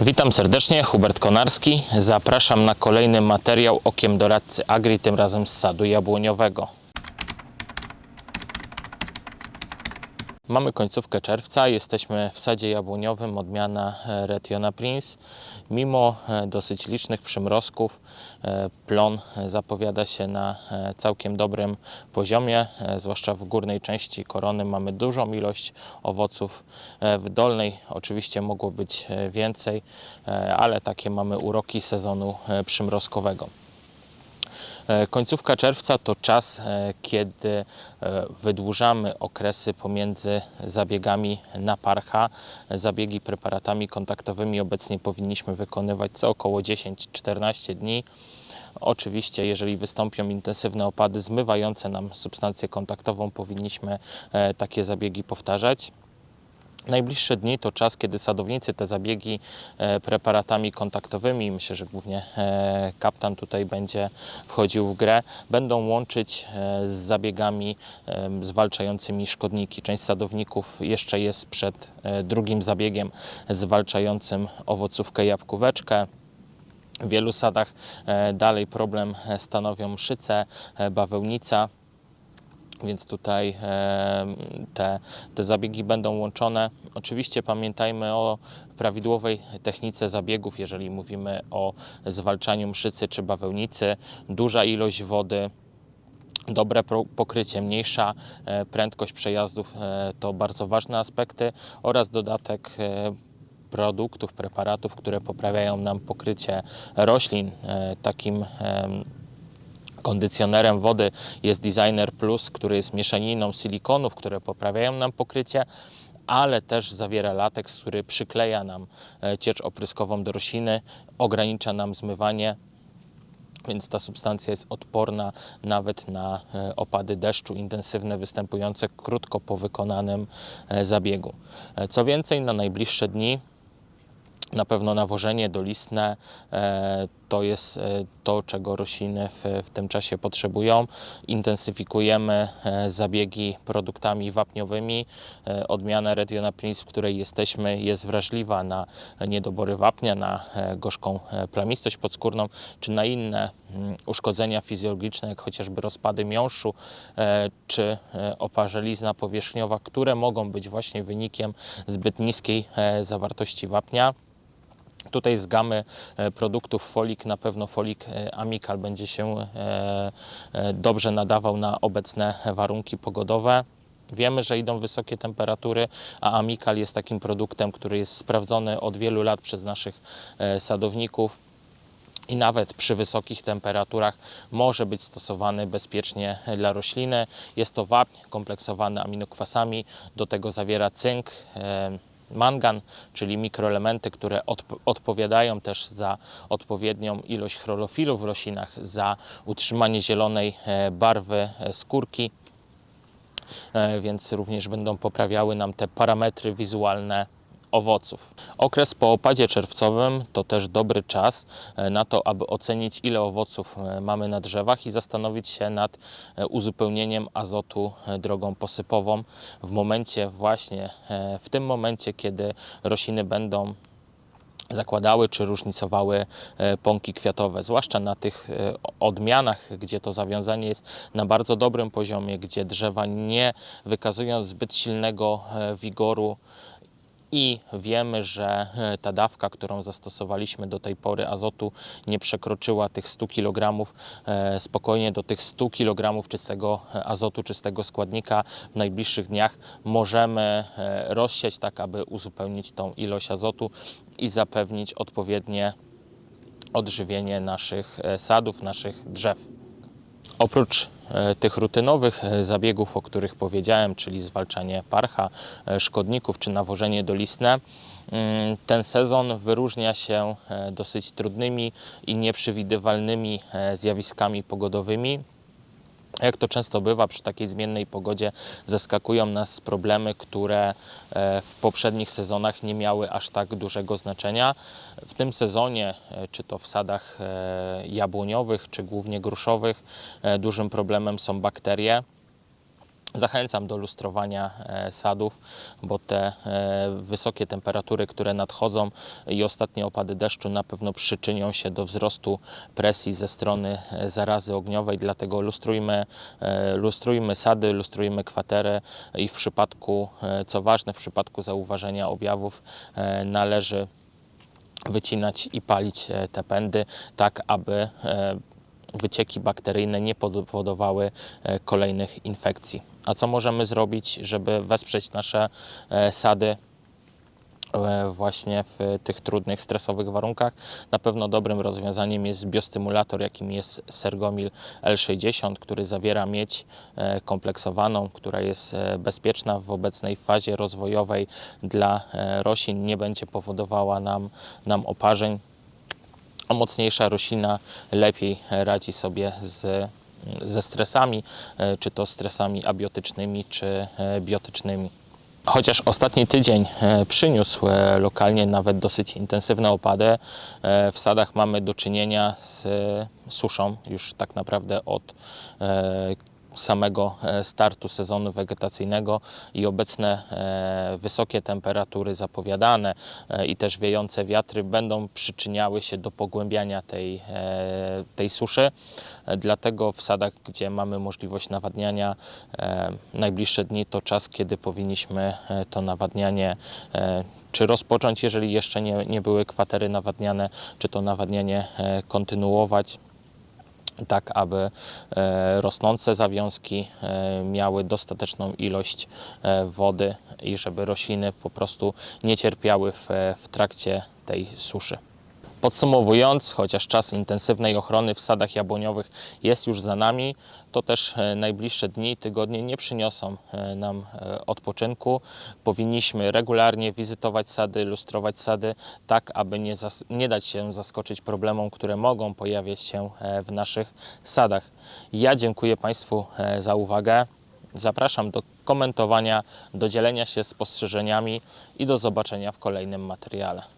Witam serdecznie, Hubert Konarski. Zapraszam na kolejny materiał Okiem Doradcy Agri, tym razem z sadu jabłoniowego. Mamy końcówkę czerwca, jesteśmy w sadzie jabłoniowym, odmiana e, Retiona Prince. Mimo e, dosyć licznych przymrozków, e, plon zapowiada się na całkiem dobrym poziomie, zwłaszcza w górnej części korony mamy dużą ilość owoców. W dolnej oczywiście mogło być więcej, ale takie mamy uroki sezonu przymrozkowego. E, Końcówka czerwca to czas, e, kiedy e, wydłużamy okresy pomiędzy zabiegami na parcha. Zabiegi preparatami kontaktowymi obecnie powinniśmy wykonywać co około 10-14 dni. Oczywiście, jeżeli wystąpią intensywne opady zmywające nam substancję kontaktową, powinniśmy takie zabiegi powtarzać. Najbliższe dni to czas, kiedy sadownicy te zabiegi e, preparatami kontaktowymi, myślę, że głównie e, kaptan tutaj będzie wchodził w grę, będą łączyć e, z zabiegami zwalczającymi szkodniki. Część sadowników jeszcze jest przed drugim zabiegiem zwalczającym owocówkę jabłkóweczkę. W wielu sadach dalej problem stanowią szyce, bawełnica więc tutaj te, te zabiegi będą łączone. Oczywiście pamiętajmy o prawidłowej technice zabiegów, jeżeli mówimy o zwalczaniu mszycy czy bawełnicy. Duża ilość wody, dobre pokrycie, mniejsza e, prędkość przejazdów e, to bardzo ważne aspekty oraz dodatek e, produktów, preparatów, które poprawiają nam pokrycie roślin. Takim kondycjonerem wody jest Designer Plus, który jest mieszaniną silikonów, które poprawiają nam pokrycie, ale też zawiera lateks, który przykleja nam e, ciecz opryskową do rośliny, ogranicza nam zmywanie, więc ta substancja jest odporna nawet na e, opady deszczu intensywne występujące krótko po wykonanym e, zabiegu. Co więcej, na najbliższe dni na pewno nawożenie dolistne e, to jest e, to, czego rośliny w, w tym czasie potrzebują. Intensyfikujemy e, zabiegi produktami wapniowymi. Odmiana Rediona w której jesteśmy, jest wrażliwa na niedobory wapnia, na gorzką plamistość podskórną, czy na inne mm, uszkodzenia fizjologiczne, jak chociażby rozpady miąższu, czy oparzelizna powierzchniowa, które mogą być właśnie wynikiem zbyt niskiej zawartości wapnia. Tutaj z gamy e, produktów Folik na pewno Folik e, Amical będzie się e, dobrze nadawał na obecne warunki pogodowe. Wiemy, że idą wysokie temperatury, a Amical jest takim produktem, który jest sprawdzony od wielu lat przez naszych sadowników i nawet przy wysokich temperaturach może być stosowany bezpiecznie dla rośliny. Jest to wapń kompleksowany aminokwasami, do tego zawiera cynk, mangan, czyli mikroelementy, które odp- odpowiadają też za odpowiednią ilość chlorofilu w roślinach, za utrzymanie zielonej e, barwy e, skórki, e, więc również będą poprawiały nam te parametry wizualne owoców. Okres po opadzie czerwcowym to też dobry czas e, na to, aby ocenić ile owoców e, mamy na drzewach i zastanowić się nad e, uzupełnieniem azotu drogą posypową w momencie właśnie, w tym momencie, kiedy rośliny będą zakładały czy różnicowały pąki kwiatowe, zwłaszcza na tych odmianach, gdzie to zawiązanie jest na bardzo dobrym poziomie, gdzie drzewa nie wykazują zbyt silnego wigoru i wiemy, że e, ta dawka, którą zastosowaliśmy do tej pory azotu nie przekroczyła tych 100 kg, e, spokojnie do tych 100 kg czystego e, azotu, czystego składnika w najbliższych dniach możemy rozsiać tak, aby uzupełnić tą ilość azotu i zapewnić odpowiednie odżywienie naszych sadów, naszych drzew. Oprócz tych rutynowych e, zabiegów, o których powiedziałem, czyli zwalczanie parcha, e, szkodników czy nawożenie dolistne, mm, ten sezon wyróżnia się e, dosyć trudnymi i nieprzewidywalnymi e, zjawiskami pogodowymi. Jak to często bywa przy takiej zmiennej pogodzie, zaskakują nas problemy, które e, w poprzednich sezonach nie miały aż tak dużego znaczenia. W tym sezonie, e, czy to w sadach e, jabłoniowych, czy głównie gruszowych, dużym problemem są bakterie. Zachęcam do lustrowania e, sadów, bo te e, wysokie temperatury, które nadchodzą i ostatnie opady deszczu na pewno przyczynią się do wzrostu presji ze strony e, zarazy ogniowej, dlatego lustrujmy, lustrujmy sady, lustrujmy kwaterę i w przypadku, co ważne, w przypadku zauważenia objawów należy wycinać i palić te pędy, tak aby wycieki bakteryjne nie powodowały kolejnych infekcji. A co możemy zrobić, żeby wesprzeć nasze e, sady e, właśnie w tych trudnych, stresowych warunkach. Na pewno dobrym rozwiązaniem jest biostymulator, jakim jest Sergomil L60, który zawiera miedź e, kompleksowaną, która jest bezpieczna w obecnej fazie rozwojowej dla roślin, nie będzie powodowała nam, nam oparzeń, a mocniejsza roślina lepiej radzi sobie z, ze stresami, e, czy to stresami abiotycznymi, czy e, biotycznymi. Chociaż ostatni tydzień e, przyniósł lokalnie nawet dosyć intensywne opady, w sadach mamy do czynienia z suszą już tak naprawdę od samego e, startu sezonu wegetacyjnego i obecne e, wysokie temperatury zapowiadane e, i też wiejące wiatry będą przyczyniały się do pogłębiania tej, tej suszy. Dlatego w sadach, gdzie mamy możliwość nawadniania, najbliższe dni to czas, kiedy powinniśmy to nawadnianie czy rozpocząć, jeżeli jeszcze nie, nie były kwatery nawadniane, czy to nawadnianie kontynuować tak aby e, rosnące zawiązki e, miały dostateczną ilość e, wody i żeby rośliny po prostu nie cierpiały w, w trakcie tej suszy. Podsumowując, chociaż czas intensywnej ochrony w sadach jabłoniowych jest już za nami, to też e, najbliższe dni, tygodnie nie przyniosą e, nam e, odpoczynku. Powinniśmy regularnie wizytować sady, lustrować sady, tak aby nie, nie dać się zaskoczyć problemom, które mogą pojawiać się w naszych sadach. Ja dziękuję Państwu za uwagę. Zapraszam do komentowania, do dzielenia się spostrzeżeniami i do zobaczenia w kolejnym materiale.